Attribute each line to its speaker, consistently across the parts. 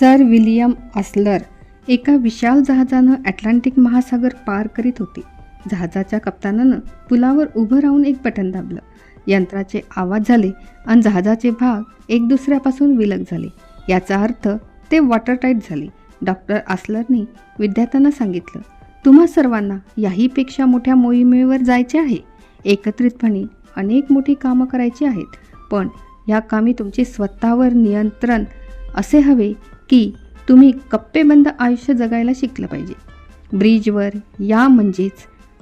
Speaker 1: Sir William आसलर एका विशाल जहाजानं Atlantic महासागर पार करीत होते. जहाजाच्या कप्तानानं पुलावर उभं राहून एक बटन दाबलं. यंत्राचे आवाज झाले आणि जहाजाचे भाग एक दुसऱ्यापासून विलग झाले. याचा अर्थ ते वॉटरटाईट झाले. डॉक्टर आसलरने विद्यार्थ्यांना सांगितलं तुम्हा सर्वांना याहीपेक्षा मोठ्या मोहिमेवर जायचे आहे. एकत्रितपणे अनेक मोठी कामं करायची आहेत पण या कामी तुमचे स्वतःवर नियंत्रण असे हवे की तुम्ही कप्पेबंद आयुष्य जगायला शिकलं पाहिजे. ब्रिजवर या म्हणजेच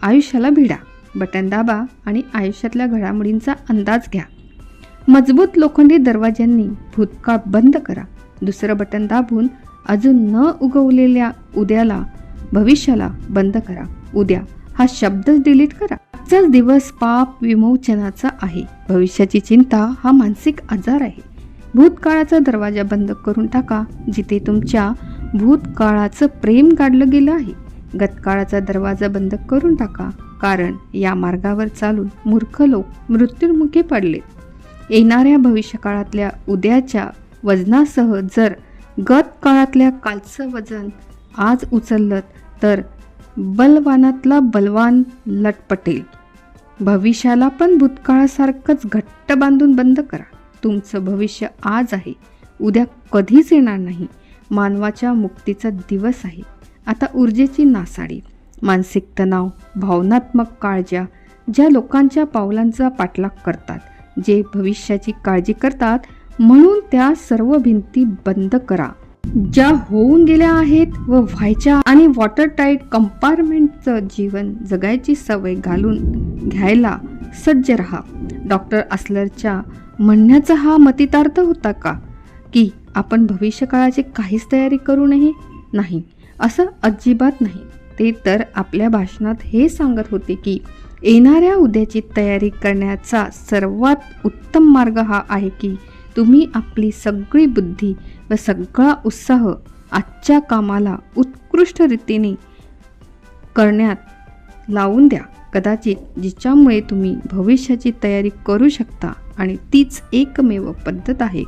Speaker 1: आयुष्याला भिडा. बटन दाबा आणि आयुष्यातल्या घडामोडींचा अंदाज घ्या. मजबूत लोखंडी दरवाज्यांनी भूतकाळ बंद करा. दुसरं बटन दाबून अजून न उगवलेल्या उद्याला भविष्याला बंद करा. उद्या हा शब्दच डिलीट करा. आजचाच दिवस पाप विमोचनाचा आहे. भविष्याची चिंता हा मानसिक आजार आहे. भूतकाळाचा दरवाजा बंद करून टाका जिथे तुमच्या भूतकाळाचं प्रेम काढलं गेलं आहे. गतकाळाचा दरवाजा बंद करून टाका कारण या मार्गावर चालून मूर्ख लोक मृत्युमुखी पडले. येणाऱ्या भविष्यकाळातल्या उद्याच्या वजनासह जर गत काळातल्या कालचं वजन आज उचललं तर बलवानातला बलवान लटपटेल. भविष्याला पण भूतकाळासारखंच घट्ट बांधून बंद करा. तुमचं भविष्य आज आहे. उद्या कधीच येणार नाही. मानवाच्या मुक्तीचा दिवस आहे. आता ऊर्जेची नासाडी. मानसिक तणाव भावनात्मक काळज्या ज्या लोकांच्या पावलांचा पाठलाग करतात जे भविष्याची काळजी करतात म्हणून त्या सर्व भिंती बंद करा. ज्या होऊन गेल्या आहेत व व्हायच्या आणि वॉटर टाईट कंपार्टमेंटचं जीवन जगायची सवय घालून घ्यायला सज्ज रहा. डॉक्टर असलरच्या म्हणण्याचा हा मतितार्थ होता का? की आपण भविष्यकाळाची काहीच तयारी करू नये? नाही. असं अजिबात नाही. ते तर आपल्या भाषणात हे सांगत होते की येणाऱ्या उद्याची तयारी करण्याचा सर्वात उत्तम मार्ग हा आहे की तुम्ही आपली सगळी बुद्धी व सगळा उत्साह आजच्या कामाला उत्कृष्ट रीतीने करण्यात लावून द्या. कदाचित जिच्यामुळे तुम्ही भविष्याची तयारी करू शकता. आणि तीच एकमेव पद्धत आहे.